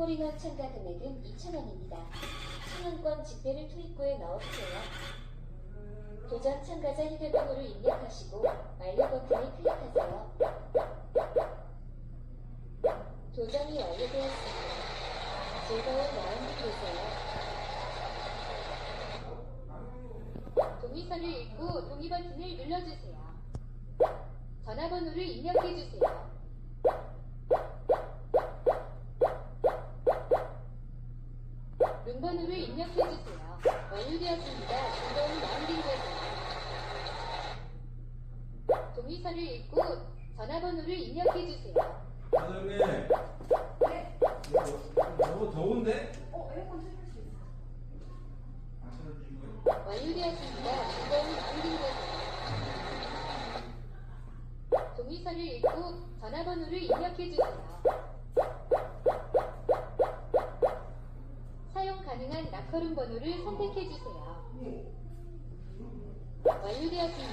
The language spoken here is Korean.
홀인원 참가 금액은 2,000원입니다. 승용권 집회를 투입구에 넣어주세요. 도전 참가자 휴대번호를 입력하시고 완료 버튼을 클릭하세요. 도전이 완료되었습니다. 즐거운 라운드 되세요. 동의서를 읽고 동의 버튼을 눌러주세요. 전화번호를 입력해주세요. 룸번호를 입력해주세요. 완료되었습니다. 라운딩 되세요. 동의서를 읽고 전화번호를 입력해주세요. 사장님. 이거 너무 더운데? 어, 에어컨 틀을 수 있어. 안 틀어주신 거예요? 완료되었습니다. 라운딩 되세요. 동의서를 읽고 전화번호를 입력해주세요. 라커룸 번호를 선택해 주세요. 완료되었습니다.